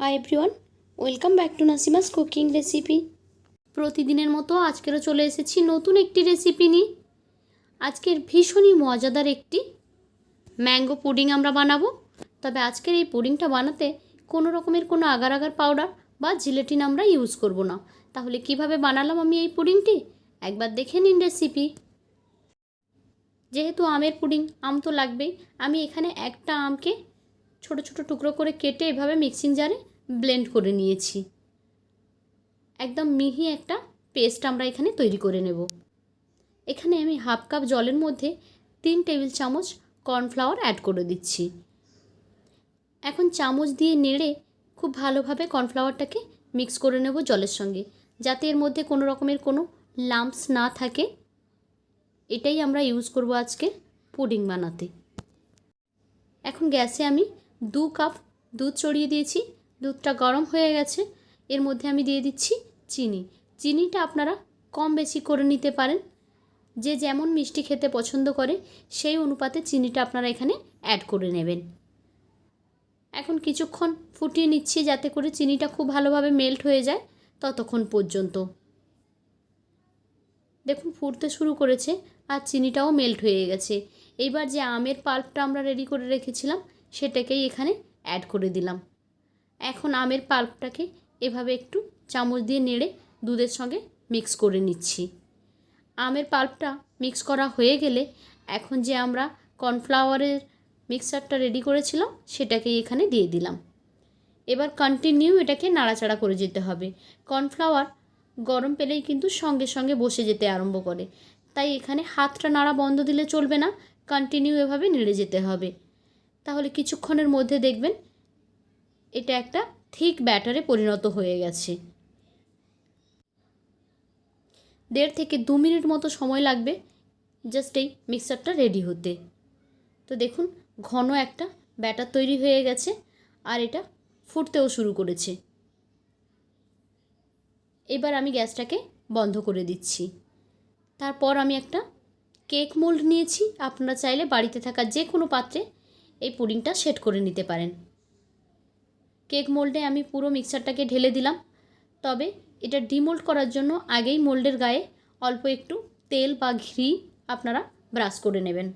Hi everyone welcome back to Nasima's cooking recipe প্রতিদিনের মতো আজকেরও চলে এসেছি নতুন একটি রেসিপি নিয়ে। আজকের ভীষণই মজাদার একটি ম্যাঙ্গো পুডিং আমরা বানাবো। তবে আজকের এই পুডিংটা বানাতে কোনো রকমের কোনো আগার আগার পাউডার বা জিলেটিন আমরা ইউজ করব না। তাহলে কীভাবে বানালাম আমি এই পুডিংটি একবার দেখে নিন রেসিপি যেহেতু আমের পুডিং আম তো লাগবেই। আমি এখানে একটা আমকে ছোট ছোট টুকরো করে কেটে এভাবে মিক্সিং জারে ব্লেন্ড করে নিয়েছি। একদম মিহি একটা পেস্ট আমরা এখানে তৈরি করে নেব। এখানে আমি হাফ কাপ জলের মধ্যে তিন টেবিল চামচ কর্নফ্লাওয়ার অ্যাড করে দিচ্ছি। এখন চামচ দিয়ে নেড়ে খুব ভালোভাবে কর্নফ্লাওয়ারটাকে মিক্স করে নেব জলের সঙ্গে, যাতে এর মধ্যে কোনো রকমের কোনো লাম্পস না থাকে। এটাই আমরা ইউজ করব আজকে পুডিং বানাতে। এখন গ্যাসে আমি দু কাপ দুধ চড়িয়ে দিয়েছি। দুধটা গরম হয়ে গেছে। এর মধ্যে আমি দিয়ে দিচ্ছি চিনি। চিনিটা আপনারা কম বেশি করে নিতে পারেন। যে যেমন মিষ্টি খেতে পছন্দ করে, সেই অনুপাতে চিনিটা আপনারা এখানে অ্যাড করে নেবেন। এখন কিছুক্ষণ ফুটিয়ে নিচ্ছি যাতে করে চিনিটা খুব ভালোভাবে মেল্ট হয়ে যায় ততক্ষণ পর্যন্ত। দেখুন, ফুটতে শুরু করেছে আর চিনিটাও মেল্ট হয়ে গেছে। এইবার যে আমের পাল্পটা আমরা রেডি করে রেখেছিলাম সেটাকেই এখানে অ্যাড করে দিলাম। এখন আমের পাল্পটাকে এভাবে একটু চামচ দিয়ে নেড়ে দুধের সঙ্গে মিক্স করে নিচ্ছি। আমের পাল্পটা মিক্স করা হয়ে গেলে এখন যে আমরা কর্নফ্লাওয়ারের মিক্সারটা রেডি করেছিলাম, সেটাকেই এখানে দিয়ে দিলাম। এবার কন্টিনিউ এটাকে নাড়াচাড়া করে যেতে হবে। কর্নফ্লাওয়ার গরম পেলেই কিন্তু সঙ্গে সঙ্গে বসে যেতে আরম্ভ করে। তাই এখানে হাতটা নাড়া বন্ধ দিলে চলবে না কন্টিনিউ এভাবে নেড়ে যেতে হবে। তাহলে কিছুক্ষণের মধ্যে দেখবেন এটা একটা থিক ব্যাটারে পরিণত হয়ে গেছে। দেড় থেকে দু মিনিট মতো সময় লাগবে জাস্ট এই মিক্সারটা রেডি হতে। তো দেখুন, ঘন একটা ব্যাটার তৈরি হয়ে গেছে আর এটা ফুটতেও শুরু করেছে। এবার আমি গ্যাসটাকে বন্ধ করে দিচ্ছি। তারপর আমি একটা কেক মোল্ড নিয়েছি। আপনারা চাইলে বাড়িতে থাকা যে কোনো পাত্রে এই পুডিংটা সেট করে নিতে পারেন। কেক মোল্ডে আমি পুরো মিক্সারটাকে ঢেলে দিলাম। তবে এটা ডিমোল্ড করার জন্য আগেই মোল্ডের গায়ে অল্প একটু তেল বা ঘি আপনারা ব্রাশ করে নেবেন।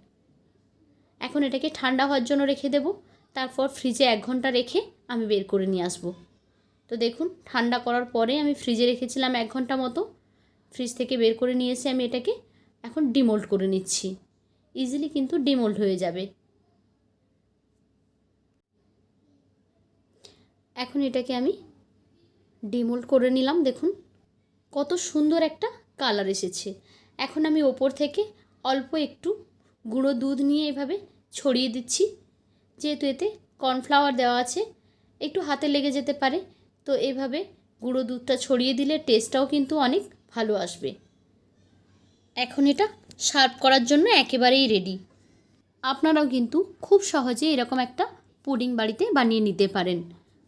এখন এটাকে ঠান্ডা হওয়ার জন্য রেখে দেব। তারপর ফ্রিজে এক ঘণ্টা রেখে আমি বের করে নিয়ে আসব। তো দেখুন, ঠান্ডা করার পরে আমি ফ্রিজে রেখেছিলাম এক ঘণ্টা মতো। ফ্রিজ থেকে বের করে নিয়ে এসে আমি এটাকে এখন ডিমোল্ড করে নিচ্ছি। ইজিলি কিন্তু ডিমোল্ড হয়ে যাবে। এখন এটাকে আমি ডিমোল্ড করে নিলাম, দেখুন। কত সুন্দর একটা কালার এসেছে। এখন আমি ওপর থেকে অল্প একটু গুঁড়ো দুধ নিয়ে এভাবে ছড়িয়ে দিচ্ছি। যেহেতু এতে কর্নফ্লাওয়ার দেওয়া আছে, একটু হাতে লেগে যেতে পারে। তো এভাবে গুঁড়ো দুধটা ছড়িয়ে দিলে টেস্টটাও কিন্তু অনেক ভালো আসবে। এখন এটা সার্ভ করার জন্য একেবারেই রেডি। আপনারাও কিন্তু খুব সহজে এরকম একটা পুডিং বাড়িতে বানিয়ে নিতে পারেন।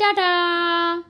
家长